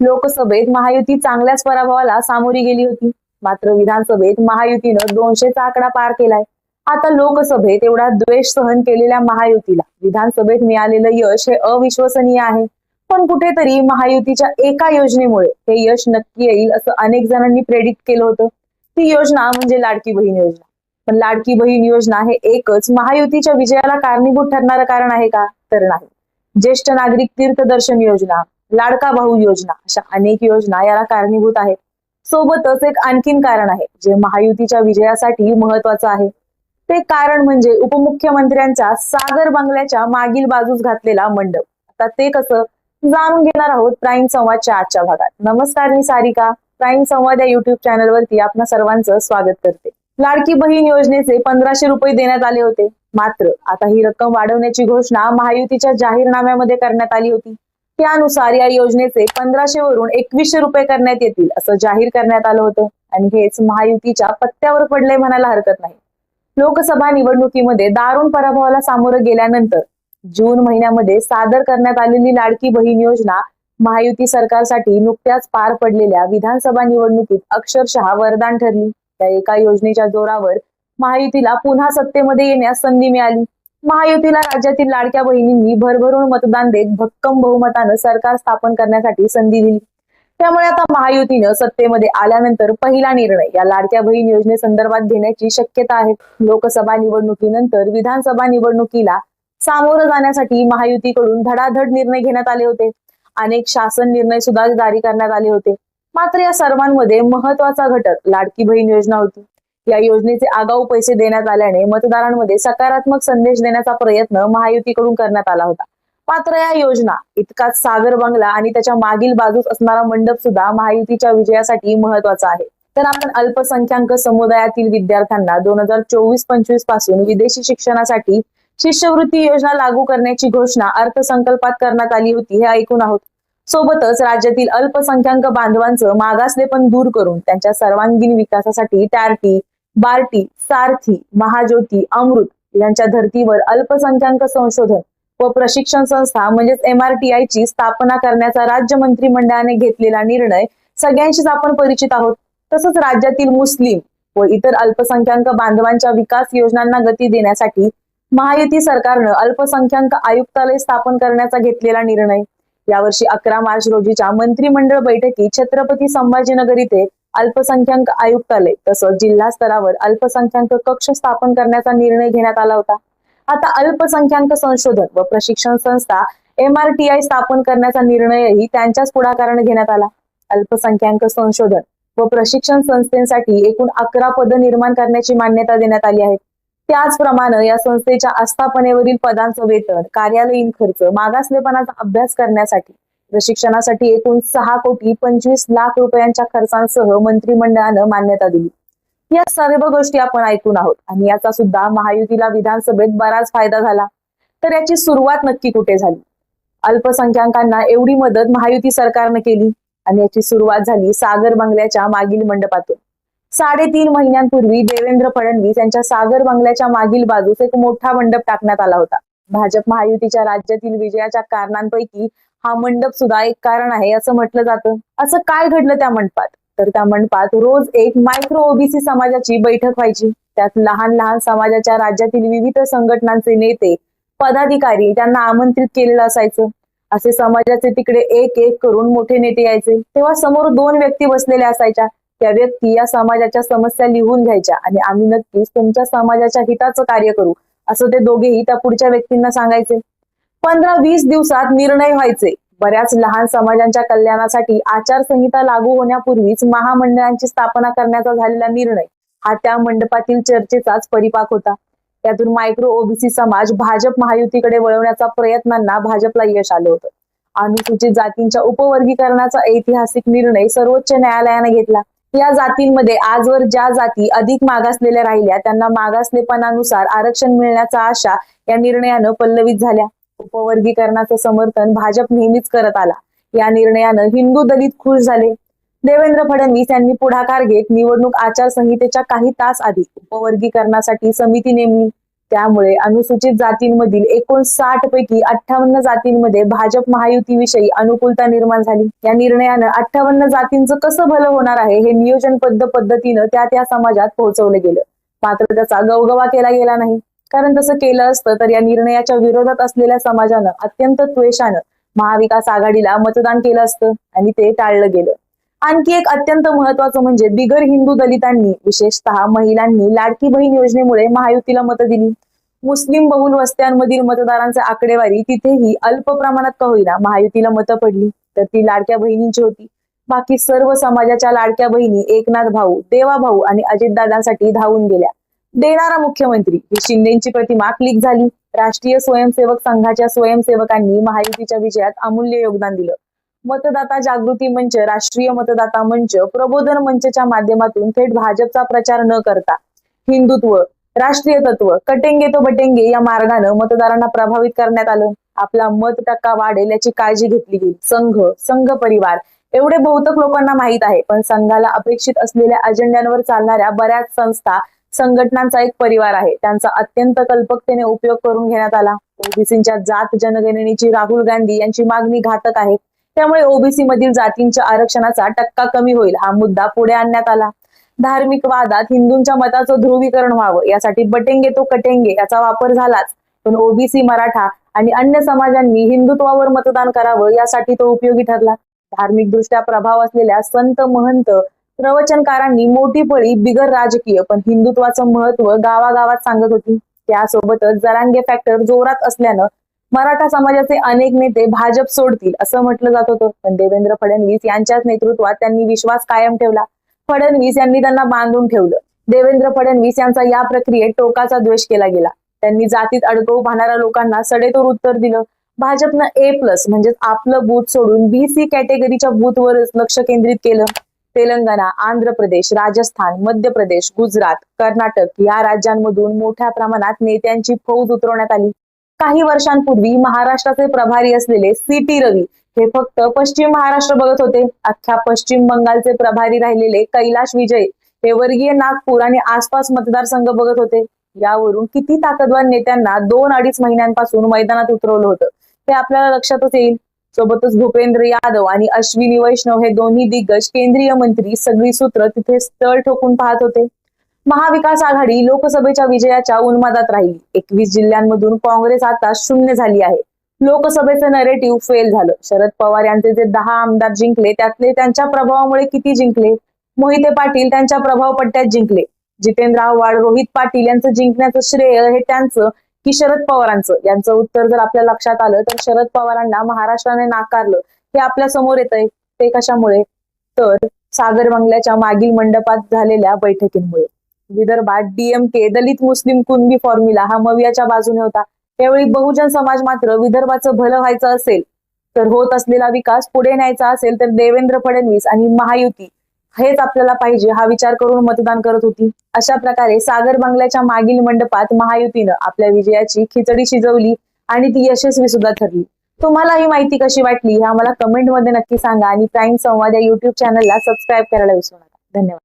लोकसभेत महायुती चांगल्याच पराभवाला सामोरी गेली होती. मात्र विधानसभेत महायुतीनं दोनशेचा आकडा पार केलाय. आता लोकसभेत एवढा द्वेष सहन केलेल्या महायुतीला विधानसभेत मिळालेलं यश हे अविश्वसनीय आहे. पण कुठेतरी महायुतीच्या एका योजनेमुळे हे यश नक्की येईल असं अनेक जणांनी प्रेडिक्ट केलं होतं. ती योजना म्हणजे लाडकी बहीण योजना. पण लाडकी बहीण योजना हे एकच महायुतीच्या विजयाला कारणीभूत ठरणारं कारण आहे का? तर नाही. ज्येष्ठ नागरिक तीर्थदर्शन योजना लाडका भाऊ योजना अशा अनेक योजना याला कारणीभूत आहेत. सोबतच एक आणखीन कारण आहे जे महायुतीच्या विजयासाठी महत्वाचं आहे. ते कारण म्हणजे उपमुख्यमंत्र्यांच्या सागर बंगल्याच्या मागील बाजूस घातलेला मंडप. आता ते कसं जाणून घेणार आहोत प्राईम संवादच्या आजच्या भागात. नमस्कार मी सारिका. प्राईम संवाद या युट्यूब चॅनलवरती आपण सर्वांचं स्वागत करते. लाडकी बहीण योजनेचे पंधराशे रुपये देण्यात आले होते. मात्र आता ही रक्कम वाढवण्याची घोषणा महायुतीच्या जाहीरनाम्यामध्ये करण्यात आली होती. त्यानुसार या योजनेचे पंधराशे वरून एकवीसशे रुपये करण्यात येतील असं जाहीर करण्यात आलं होतं. आणि हेच महायुतीच्या पत्त्यावर पडले म्हणायला हरकत नाही. लोकसभा निवडणुकीमध्ये दारुण पराभवाला सामोरं गेल्यानंतर जून महिन्यामध्ये सादर करण्यात आलेली लाडकी बहीण योजना महायुती सरकारसाठी नुकत्याच पार पडलेल्या विधानसभा निवडणुकीत अक्षरशः वरदान ठरली. त्या एका योजनेच्या जोरावर महायुतीला पुन्हा सत्तेमध्ये येण्यास संधी मिळाली. महायुतीला राज्यातील लाडक्या बहिणींनी भरभरून मतदान देत भक्कम बहुमतानं सरकार स्थापन करण्यासाठी संधी दिली. त्यामुळे आता महायुतीनं सत्तेमध्ये आल्यानंतर पहिला निर्णय या लाडक्या बहीण योजनेसंदर्भात घेण्याची शक्यता आहे. लोकसभा निवडणुकीनंतर विधानसभा निवडणुकीला सामोरं जाण्यासाठी महायुतीकडून धडाधड निर्णय घेण्यात आले होते. अनेक शासन निर्णय सुद्धा जारी करण्यात आले होते. मात्र या सर्वांमध्ये महत्त्वाचा घटक लाडकी बहीण योजना होती. या योजनेचे आगाऊ पैसे देण्यात आल्याने मतदारांमध्ये सकारात्मक संदेश देण्याचा प्रयत्न महायुतीकडून करण्यात आला होता. मात्र या योजना इतकाच सागर बंगला आणि त्याच्या मागील बाजूस असणारा मंडप सुद्धा महायुतीच्या विजयासाठी महत्त्वाचा आहे. तर आपण अल्पसंख्याक समुदायातील विद्यार्थ्यांना दोन हजार चोवीस पंचवीसपासून विदेशी शिक्षणासाठी शिष्यवृत्ती योजना लागू करण्याची घोषणा अर्थसंकल्पात करण्यात आली होती हे ऐकून आहोत. सोबतच राज्यातील अल्पसंख्याक बांधवांचं मागासलेपण दूर करून त्यांच्या सर्वांगीण विकासासाठी टार्टी बार्टी सारथी महाज्योती अमृत यांच्या धर्तीवर अल्पसंख्याक संशोधन व प्रशिक्षण संस्था म्हणजेच एमआरटीआय ची स्थापना करण्याचा राज्य मंत्रिमंडळाने घेतलेला निर्णय सगळ्यांशीच आपण परिचित आहोत. तसंच राज्यातील मुस्लिम व इतर अल्पसंख्याक बांधवांच्या विकास योजनांना गती देण्यासाठी महायुती सरकारनं अल्पसंख्याक आयुक्तालय स्थापन करण्याचा घेतलेला निर्णय. यावर्षी अकरा मार्च रोजीच्या मंत्रिमंडळ बैठकीत छत्रपती संभाजीनगर इथे अल्पसंख्याक आयुक्तालय तसंच जिल्हा स्तरावर अल्पसंख्याक कक्ष स्थापन करण्याचा निर्णय घेण्यात आला होता. आता अल्पसंख्याक संशोधन व प्रशिक्षण संस्था एमआरटीआय स्थापन करण्याचा निर्णयही त्यांच्याच पुढाकाराने घेण्यात आला. अल्पसंख्याक संशोधन व प्रशिक्षण संस्थेसाठी एकूण अकरा पद निर्माण करण्याची मान्यता देण्यात आली आहे. त्याचप्रमाणे या संस्थेच्या आस्थापनेवरील पदांचं वेतन कार्यालयीन खर्च मागासलेपणाचा अभ्यास करण्यासाठी प्रशिक्षणासाठी एकूण सहा कोटी पंचवीस लाख रुपयांच्या खर्चांसह मंत्रिमंडळानं मान्यता दिली. या सर्व गोष्टी आपण ऐकून आहोत आणि याचा सुद्धा महायुतीला विधानसभेत बराच फायदा झाला. तर याची सुरुवात नक्की कुठे झाली? अल्पसंख्याकांना एवढी मदत महायुती सरकारनं केली आणि याची सुरुवात झाली सागर बंगल्याच्या मागील मंडपातून. साडेतीन महिन्यांपूर्वी देवेंद्र फडणवीस यांच्या सागर बंगल्याच्या मागील बाजूस एक मोठा मंडप टाकण्यात आला होता. भाजप महायुतीच्या राज्यातील विजयाच्या कारणांपैकी हा मंडप सुद्धा एक कारण आहे असं म्हटलं जातं. असं काय घडलं त्या मंडपात? तर त्या मंडपात रोज एक मायक्रो ओबीसी समाजाची बैठक व्हायची. त्यात लहान लहान समाजाच्या राज्यातील विविध संघटनांचे नेते पदाधिकारी त्यांना आमंत्रित केलेलं असायचं. असे समाजाचे तिकडे एक एक करून मोठे नेते यायचे. तेव्हा समोर दोन व्यक्ती बसलेल्या असायच्या. त्या व्यक्ती या समाजाच्या समस्या लिहून घ्यायच्या आणि आम्ही नक्कीच तुमच्या समाजाच्या हिताचं कार्य करू असं ते दोघेही त्या पुढच्या व्यक्तींना सांगायचे. पंधरा वीस दिवसात निर्णय व्हायचे. बऱ्याच लहान समाजांच्या कल्याणासाठी आचारसंहिता लागू होण्यापूर्वीच महामंडळांची स्थापना करण्याचा झालेला निर्णय हा त्या मंडपातील चर्चेचाच परिपाक होता. त्यातून मायक्रो ओबीसी समाज भाजप महायुतीकडे वळवण्याचा प्रयत्नांना भाजपला यश आलं होतं. अनुसूचित जातींच्या उपवर्गीकरणाचा ऐतिहासिक निर्णय सर्वोच्च न्यायालयाने घेतला. या जातींमध्ये आजवर ज्या जाती अधिक मागासलेल्या राहिल्या त्यांना मागासलेपणानुसार आरक्षण मिळण्याचा आशा या निर्णयानं पल्लवित झाल्या. उपवर्गीकरणाचं समर्थन भाजप नेहमीच करत आला. या निर्णयानं हिंदू दलित खुश झाले. देवेंद्र फडणवीस यांनी पुढाकार घेत निवडणूक आचारसंहितेच्या काही तास आधी उपवर्गीकरणासाठी समिती नेमली. त्यामुळे अनुसूचित जातींमधील एकूण साठ पैकी अठ्ठावन्न जातींमध्ये भाजप महायुतीविषयी अनुकूलता निर्माण झाली. या निर्णयानं अठ्ठावन्न जातींचं कसं भलं होणार आहे हे नियोजनबद्ध पद्धतीनं त्या त्या समाजात पोहोचवलं गेलं. मात्र त्याचा गवगवा केला गेला नाही. कारण तसं केलं असतं तर या निर्णयाच्या विरोधात असलेल्या समाजानं अत्यंत त्वेषानं महाविकास आघाडीला मतदान केलं असतं आणि ते टाळलं गेलं. आणखी एक अत्यंत महत्वाचं म्हणजे बिगर हिंदू दलितांनी विशेषतः महिलांनी लाडकी बहीण योजनेमुळे महायुतीला मतं दिली. मुस्लिम बहुल वस्त्यांमधील मतदारांचे आकडेवारी तिथेही अल्प प्रमाणात का होईना महायुतीला मतं पडली. तर ती लाडक्या बहिणींची होती. बाकी सर्व समाजाच्या लाडक्या बहिणी एकनाथ भाऊ देवा भाऊ आणि अजितदादांसाठी धावून गेल्या. देणारा मुख्यमंत्री. ही शिंदेची प्रतिमा क्लिक झाली. राष्ट्रीय स्वयंसेवक संघाच्या स्वयंसेवकांनी महायुतीच्या विजयात अमूल्य योगदान दिलं. मतदाता जागृती मंच राष्ट्रीय मतदाता मंच प्रबोधन मंचच्या माध्यमातून थेट भाजपचा प्रचार न करता हिंदुत्व राष्ट्रीय तत्व कटेंगे तो बटेंगे या मार्गानं मतदारांना प्रभावित करण्यात आलं. आपला मत टक्का वाढेल याची काळजी घेतली गेली. संघ संघ परिवार एवढे बहुतेक लोकांना माहीत आहे पण संघाला अपेक्षित असलेल्या अजेंड्यांवर चालणाऱ्या बऱ्याच संस्था संघटनांचा एक परिवार आहे. त्यांचा अत्यंत कल्पकतेने उपयोग करून घेण्यात आला. ओबीसीच्या जात जनगणनेची राहुल गांधी यांची मागणी घातक आहे. त्यामुळे ओबीसी मधील जातींच्या आरक्षणाचा टक्का कमी होईल हा मुद्दा पुढे आणण्यात आला. धार्मिक वादात हिंदूंच्या मताचं ध्रुवीकरण व्हावं यासाठी बटेंगे तो कटेंगे याचा वापर झालाच. पण ओबीसी मराठा आणि अन्य समाजांनी हिंदुत्वावर मतदान करावं यासाठी तो उपयोगी ठरला. धार्मिक दृष्ट्या प्रभाव असलेल्या संत महंत प्रवचनकारांनी मोठी पळी बिगर राजकीय पण हिंदुत्वाचं महत्त्व गावागावात सांगत होती. त्यासोबतच जरांगे फॅक्टर जोरात असल्यानं मराठा समाजाचे अनेक नेते भाजप सोडतील असं म्हटलं जात होतं. पण देवेंद्र फडणवीस यांच्याच नेतृत्वात त्यांनी विश्वास कायम ठेवला. फडणवीस यांनी त्यांना बांधून ठेवलं. देवेंद्र फडणवीस यांचा या प्रक्रियेत टोकाचा द्वेष केला गेला. त्यांनी जातीत अडकवू पाहणाऱ्या लोकांना सडेतोड उत्तर दिलं. भाजपनं ए प्लस म्हणजेच आपलं बूथ सोडून बी सी कॅटेगरीच्या बूथवरच लक्ष केंद्रित केलं. तेलंगणा आंध्र प्रदेश राजस्थान मध्य प्रदेश गुजरात कर्नाटक या राज्यांमधून मोठ्या प्रमाणात नेत्यांची फौज उतरवण्यात आली. काही वर्षांपूर्वी महाराष्ट्राचे प्रभारी असलेले सी टी रवी हे फक्त पश्चिम महाराष्ट्र बघत होते. अख्ख्या पश्चिम बंगालचे प्रभारी राहिलेले कैलाश विजय हे वर्गीय नागपूर आणि आसपास मतदारसंघ बघत होते. यावरून किती ताकदवान नेत्यांना दोन अडीच महिन्यांपासून मैदानात उतरवलं होतं. हे आपल्याला लक्षातच येईल. सोबतच भूपेंद्र यादव आणि अश्विनी वैष्णव हे दोन्ही दिग्गज केंद्रीय मंत्री सगळी सूत्र तिथे स्थळ ठोकून पाहत होते. महाविकास आघाडी लोकसभेच्या विजयाच्या उन्मादात राहिली. एकवीस जिल्ह्यांमधून काँग्रेस आता शून्य झाली आहे. लोकसभेचं नरेटिव्ह फेल झालं. शरद पवार यांचे जे दहा आमदार जिंकले त्यातले त्यांच्या प्रभावामुळे किती जिंकले? मोहिते पाटील त्यांच्या प्रभाव पट्ट्यात जिंकले. जितेंद्र आव्हाड रोहित पाटील यांचं जिंकण्याचं श्रेय हे त्यांचं की शरद पवारांचं. यांचं उत्तर जर आपल्या लक्षात आलं तर शरद पवारांना महाराष्ट्राने नाकारलं. हे आपल्यासमोर येत आहे ते कशामुळे? तर सागर बंगल्याच्या मागील मंडपात झालेल्या बैठकींमुळे. विदर्भात DMK Dalit Muslim Kunbi formula हा मवियाच्या बाजूने होता. त्यावेळी बहुजन समाज मात्र विदर्भाचं भलं व्हायचं असेल तर होत असलेला विकास पुढे न्यायचा असेल तर देवेंद्र फडणवीस आणि महायुती हेच आपल्याला पाहिजे हा विचार करून मतदान करत होती. अशा प्रकारे सागर बंगल्याच्या मागील मंडपात महायुतीनं आपल्या विजयाची खिचडी शिजवली आणि ती यशस्वी सुद्धा ठरली. तुम्हाला ही माहिती कशी वाटली हे आम्हाला कमेंटमध्ये नक्की सांगा आणि प्राईम संवाद या युट्यूब चॅनलला सबस्क्राईब करायला विसरू नका. धन्यवाद.